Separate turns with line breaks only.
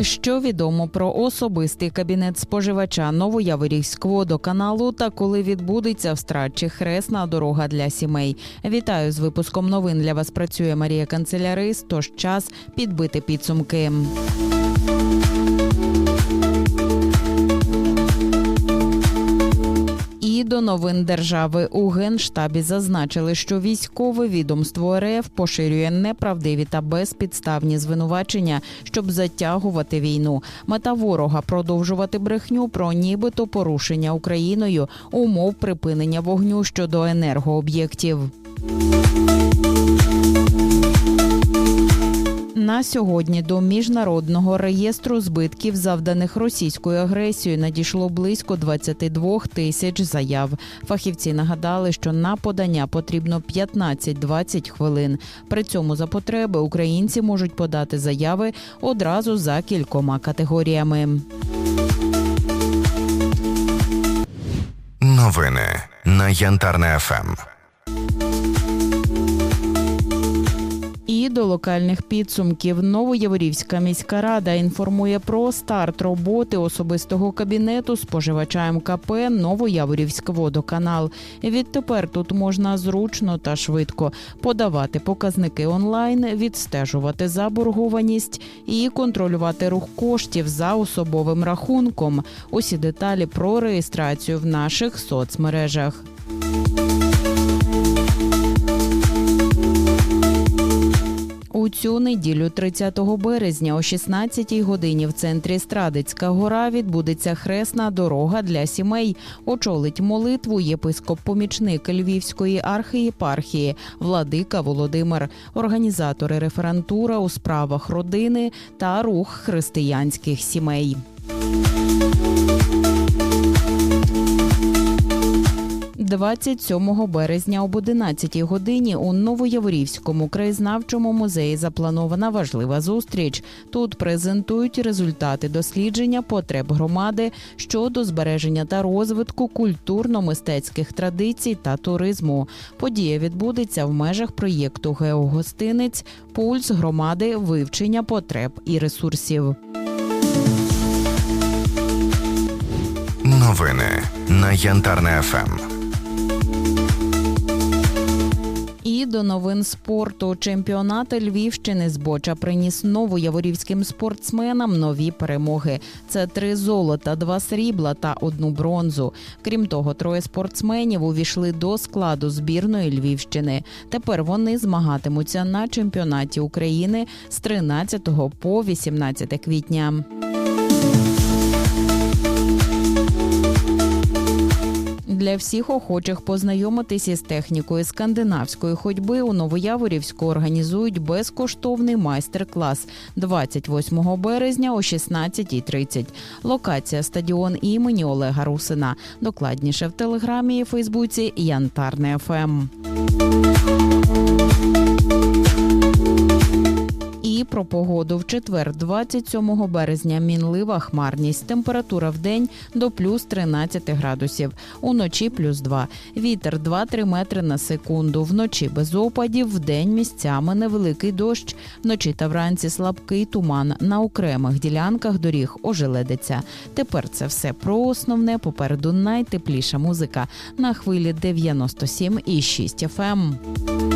Що відомо про особистий кабінет споживача Новояворівського водоканалу та коли відбудеться в страчі хресна дорога для сімей? Вітаю з випуском новин. Для вас працює Марія Канцелярис. Тож час підбити підсумки. До новин держави у генштабі зазначили, що військове відомство РФ поширює неправдиві та безпідставні звинувачення, щоб затягувати війну. Мета ворога продовжувати брехню про нібито порушення Україною умов припинення вогню щодо енергооб'єктів. На сьогодні до міжнародного реєстру збитків, завданих російською агресією, надійшло близько 22 тисяч заяв. Фахівці нагадали, що на подання потрібно 15-20 хвилин. При цьому за потреби українці можуть подати заяви одразу за кількома категоріями.
Новини на Янтарне ФМ.
Локальних підсумків Новояворівська міська рада інформує про старт роботи особистого кабінету споживача МКП Новояворівськ водоканал. Відтепер тут можна зручно та швидко подавати показники онлайн, відстежувати заборгованість і контролювати рух коштів за особовим рахунком. Усі деталі про реєстрацію в наших соцмережах. Цю неділю, 30 березня, о 16-й годині в центрі Страдицька гора відбудеться хресна дорога для сімей. Очолить молитву єпископ-помічник Львівської архієпархії Владика Володимир, організатори реферантура у справах родини та рух християнських сімей. 27 березня об 11 годині у Новояворівському краєзнавчому музеї запланована важлива зустріч. Тут презентують результати дослідження потреб громади щодо збереження та розвитку культурно-мистецьких традицій та туризму. Подія відбудеться в межах проєкту Геогостинець Пульс громади вивчення потреб і ресурсів.
Новини на Янтарне ФМ.
До новин спорту чемпіонат Львівщини з боча приніс новояворівським спортсменам нові перемоги. Це три золота, два срібла та одну бронзу. Крім того, троє спортсменів увійшли до складу збірної Львівщини. Тепер вони змагатимуться на чемпіонаті України з 13 по 18 квітня. Для всіх охочих познайомитись із технікою скандинавської ходьби у Новояворівську організують безкоштовний майстер-клас 28 березня о 16.30. Локація стадіон імені Олега Русина. Докладніше в телеграмі і Фейсбуці Янтарне ФМ. Про погоду в четвер, 27 березня, мінлива хмарність. Температура в день до плюс 13 градусів. Уночі плюс 2. Вітер 2-3 метри на секунду. Вночі без опадів, вдень місцями невеликий дощ. Вночі та вранці слабкий туман. На окремих ділянках доріг ожеледиться. Тепер це все про основне. Попереду найтепліша музика на хвилі 97,6 FM.